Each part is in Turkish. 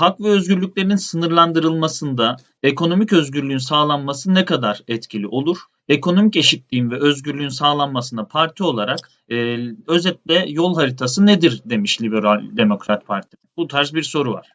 hak ve özgürlüklerin sınırlandırılmasında ekonomik özgürlüğün sağlanması ne kadar etkili olur? Ekonomik eşitliğin ve özgürlüğün sağlanmasına parti olarak e, özetle yol haritası nedir demiş Liberal Demokrat Parti. Bu tarz bir soru var.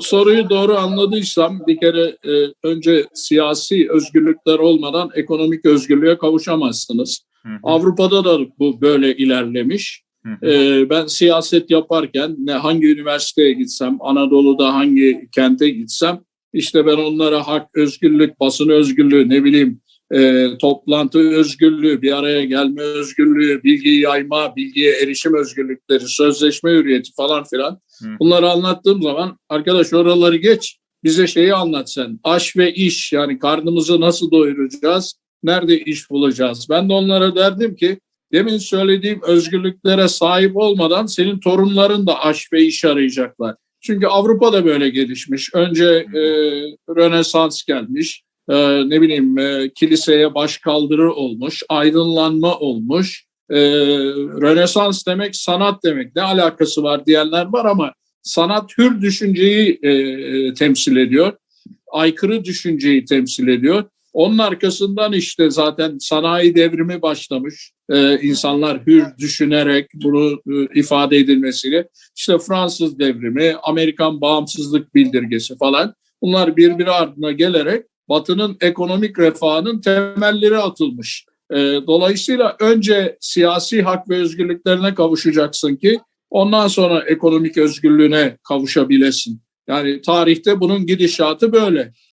Soruyu doğru anladıysam bir kere e, önce siyasi özgürlükler olmadan ekonomik özgürlüğe kavuşamazsınız. Hı hı. Avrupa'da da bu böyle ilerlemiş. Hı hı. E, ben siyaset yaparken ne hangi üniversiteye gitsem, Anadolu'da hangi kente gitsem işte ben onlara hak, özgürlük, basın özgürlüğü, ne bileyim e, toplantı özgürlüğü, bir araya gelme özgürlüğü, bilgi yayma, bilgiye erişim özgürlükleri, sözleşme hürriyeti falan filan. Bunları anlattığım zaman arkadaş oraları geç bize şeyi anlat sen. Aş ve iş yani karnımızı nasıl doyuracağız? Nerede iş bulacağız? Ben de onlara derdim ki demin söylediğim özgürlüklere sahip olmadan senin torunların da aş ve iş arayacaklar. Çünkü Avrupa da böyle gelişmiş. Önce e, Rönesans gelmiş e, ne bileyim e, kiliseye baş kaldırı olmuş, aydınlanma olmuş. E, Rönesans demek sanat demek. Ne alakası var diyenler var ama sanat hür düşünceyi e, temsil ediyor. Aykırı düşünceyi temsil ediyor. Onun arkasından işte zaten sanayi devrimi başlamış. Ee, insanlar hür düşünerek bunu e, ifade edilmesiyle. işte Fransız devrimi, Amerikan bağımsızlık bildirgesi falan. Bunlar birbiri ardına gelerek Batı'nın ekonomik refahının temelleri atılmış. E, dolayısıyla önce siyasi hak ve özgürlüklerine kavuşacaksın ki ondan sonra ekonomik özgürlüğüne kavuşabilesin. Yani tarihte bunun gidişatı böyle.